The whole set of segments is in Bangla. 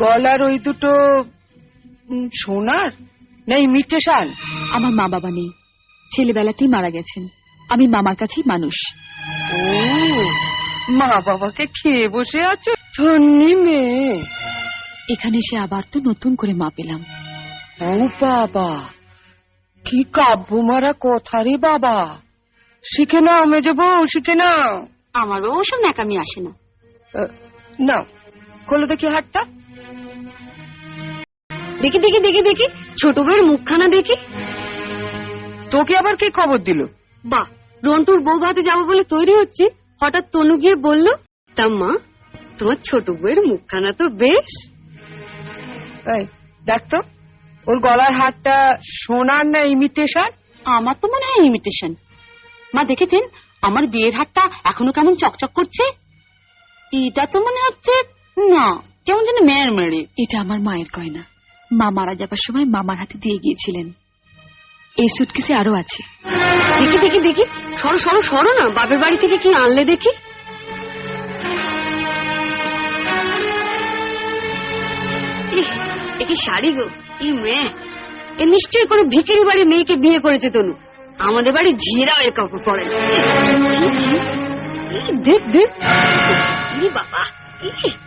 গলার ওই দুটো সোনার? না ইমিটেশন আমার মা বাবা নেই। ছেলেবেলাতেই মারা গেছেন। আমি মামার কাছেই মানুষ। ও মা বাবাকে খেয়ে বসে আছো? ধন্যি মেয়ে। এখানে এসে আবার তো নতুন করে মা পেলাম। ও বাবা কি কাব্য মারা কথা রে বাবা। শিখে নাও মেজো বউ শিখে নাও। আমার বাবা ওসব ন্যাকামি আসে না। না খোলো দেখি হাটটা দেখি দেখি দেখি দেখি। ছোট বউয়ের মুখখানা দেখি। তোকে আবার কি খবর দিল? বাহ রন্টুর বউ ভাতে যাব বলে তৈরি হচ্ছে। হঠাৎ তনু গিয়ে বলল তা মা তোমার ছোট বউয়ের মুখখানা তো বেশ। দেখ তো ওর গলার হারটা সোনার না ইমিটেশন আমার তো মনে হয় ইমিটেশন মা দেখেছেন? আমার বিয়ের হাতটা এখনও কেমন চকচক করছে? এটা তো মনে হচ্ছে না। কেমন যেন মেয়ের মেরে। এটা আমার মায়ের গয়না। মা মারা যাবার সময় মামার হাতে দিয়ে গিয়েছিলেন। এই সুটকেসে আরও আছে। দেখি দেখি দেখি। সরো সরো সরো না। বাপের বাড়ি থেকে কি আনলে দেখি? ইহ, এ কি শাড়ি গো? ই মেয়ে। এ নিশ্চয়ই কোনো ভিখারি বাড়ি মেয়েকে বিয়ে করেছে তনু। আমাদের বাড়ি ঝিরা এ কাপড় পরে। দেখ দেখ। বাবা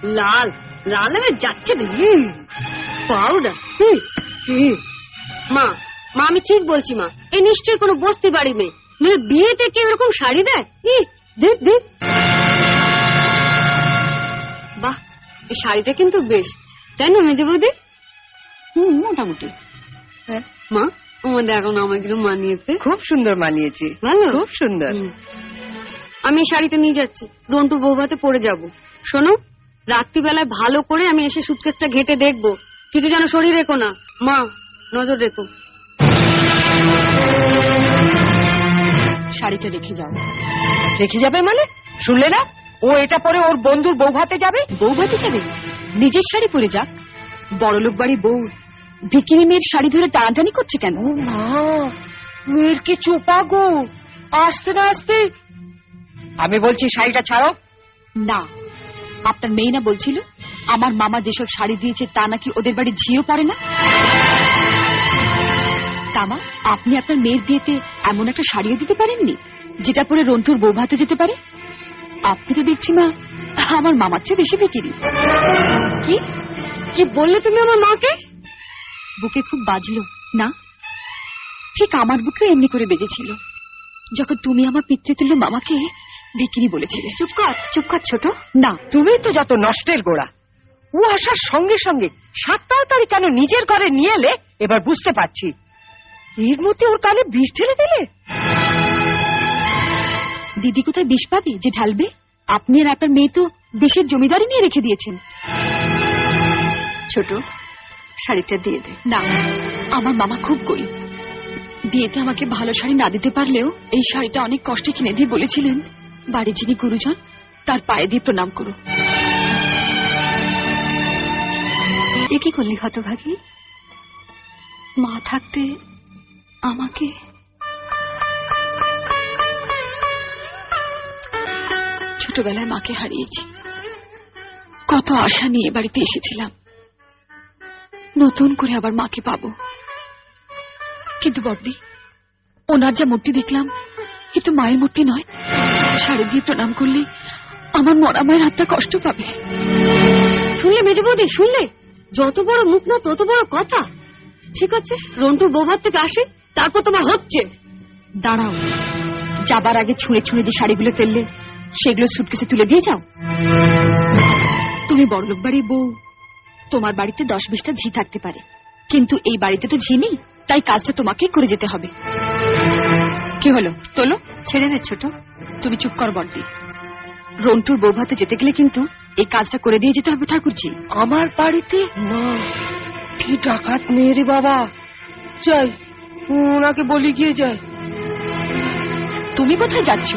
লাল। হয়ে যাচ্ছে পাউডার মা মা আমি ঠিক বলছি মা। এ নিশ্চয়ই কোনো বস্তি বাড়ি মেয়ে। নইলে বিয়েতে কেউ এরকম শাড়ি দেয়? দেখ দেখ। বাহ এই শাড়িটা কিন্তু বেশ। তাই না মেজে বৌদি? হুম মোটামুটি। হ্যাঁ, মা আমাদের এখন আমাকে মানিয়েছে। খুব সুন্দর মানিয়েছে। ভালো? খুব সুন্দর। আমি শাড়িটা নিয়ে যাচ্ছি। রন্টুর বৌভাতে পরে যাব। শোনো রাত্রিবেলায় ভালো করে আমি এসে সুটকেসটা ঘেটে দেখব। কিছু যেন শরীর রেখো না। মা নজর রেখো। শাড়িটা রেখে যাও। রেখে যাবে মানে? শুনলে না? ও এটা পরে ওর বন্ধুর বউ ভাতে যাবে? বৌভাতে যাবে? নিজের শাড়ি পরে যাক। বড়লোক বাড়ি বউ। ভিকিরি মেয়ের শাড়ি ধরে টানাটানি করছে কেন? ও মা মেয়ের কি চোপা গো? আসতে না আসতে? আমি বলছি শাড়িটা ছাড়ো। না। আপনার মেয়ে না বলছিল? আমার মামা যেসব শাড়ি দিয়েছে তা নাকি ওদের বাড়ি ঝিও পড়ে না? তামা আপনি আপনার মেয়ের বিয়েতে এমন একটা শাড়িও দিতে পারেননি যেটা পরে রন্টুর বউ ভাতে যেতে পারে? আপনি তো দেখছি মা আমার মামার চেয়ে বেশি বিকিরি কি? কি বললে তুমি আমার মাকে? বুকে খুব বাজলো না? ঠিক আমার বুকে এমনি করে বেজেছিল। যখন তুমি আমার পিতৃতুল্য মামাকে বিক্রি বলেছিলে। চুপ কর চুপ কর ছোট। না তুমি তো যত নষ্টের গোড়া। ও আসার সঙ্গে সঙ্গে সাত তাড়াতাড়ি কেন নিজের ঘরে নিয়ে এলে? এবার বুঝতে পারছি। এর মধ্যে ওর কানে বিষ ঢেলে দিলে? দিদি কোথায় বিষ পাবে? যে ঢালবে? আপনি আর আপনার মেয়ে তো বিষের জমিদারি নিয়ে রেখে দিয়েছেন। ছোট শাড়িটা দিয়ে দে। না আমার মামা খুব গরিব। বিয়েতে আমাকে ভালো শাড়ি না দিতে পারলেও এই শাড়িটা অনেক কষ্টে কিনে দিয়ে বলেছিলেন। বাড়ির যিনি গুরুজন, তার পায়ে দিয়ে প্রণাম করো এ কি করলি হতভাগী মা থাকতে আমাকে ছোটবেলায় মাকে হারিয়েছি। কত আশা নিয়ে বাড়িতে এসেছিলাম। নতুন করে আবার মাকে পাবো। কিন্তু বর্দি ওনার যা মূর্তি দেখলাম, এ তো মায়ের মূর্তি নয়। শাড়ি দিয়ে প্রণাম করলে আমার মরা মায়ের হাতটা কষ্ট পাবে। শুনলে মেজে বৌদি শুনলে? যত বড় মুখ না তত বড় কথা। ঠিক আছে রন্টুর বৌভাত থেকে আসে তারপর তোমার হচ্ছে। দাঁড়াও যাবার আগে ছুঁড়ে ছুঁড়ে যে শাড়িগুলো ফেললে সেগুলো সুটকেসে তুলে দিয়ে যাও। তুমি বড়লোক বাড়ির বউ তোমার বাড়িতে দশ বিশটা ঝি থাকতে পারে। কিন্তু এই বাড়িতে তো ঝি নেই তাই কাজটা তোমাকেই করে যেতে হবে। কি হলো? তোলো ছেড়ে দে ছোট। তুমি চুপ কর বর্দি। রন্টুর বৌভাতে যেতে গেলে কিন্তু এই কাজটা করে দিয়ে যেতে হবে ঠাকুরজি। আমার বাড়িতে? না কি ডাকাত মেয়ে রে বাবা। যাই ওনাকে বলি গিয়ে যাই। তুমি কোথায় যাচ্ছ?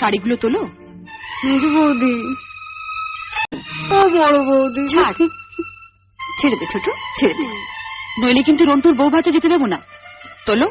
শাড়িগুলো তোলো। বৌদি। ও বড় বৌদি। ছেড়ে। দে ছোট ছেড়ে দে। নইলে কিন্তু রন্টুর বউ ভাতে যেতে দেবো না। তোলো।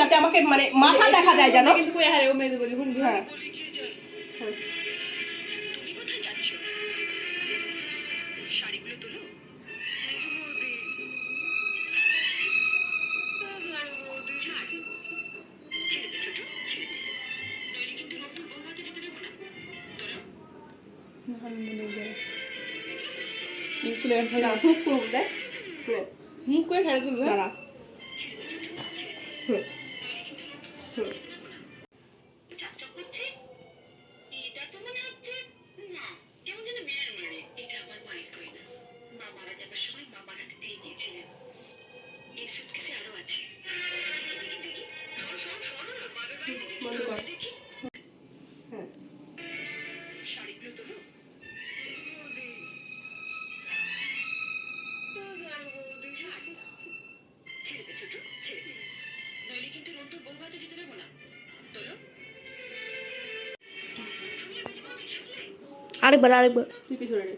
যাতে আমাকে মানে মাথা দেখা যায় জানো হ্যাঁ দাঁড়া, হুক করুক দেখ নে, মুখ করে ফেলে তুলবে দাঁড়া হুম। হুম। আরেকবার আরেকবার। তুই পিছনে নে।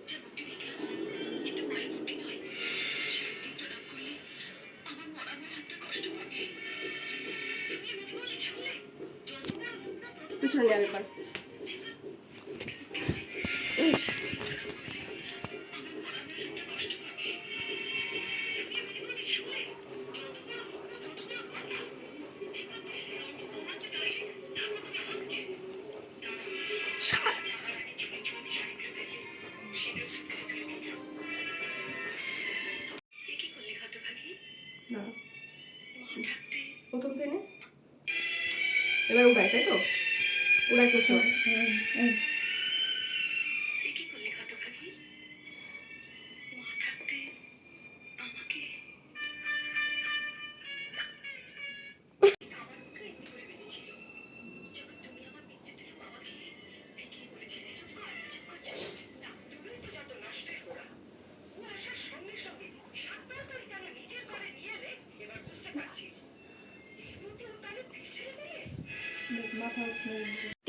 পিছনে আরেকবার। এবার উড়াই তাই তো? উড়াই করছ কি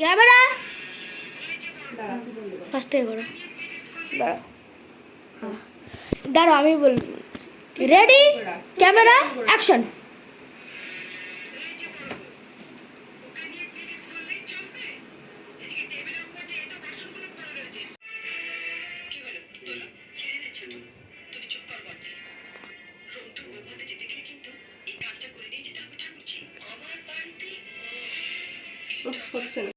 ক্যামেরা? দাঁড়া ফার্স্ট থেকে করো। দাঁড়াও দাঁড়াও আমি বল রেডি ক্যামেরা? অ্যাকশন হচ্ছে না।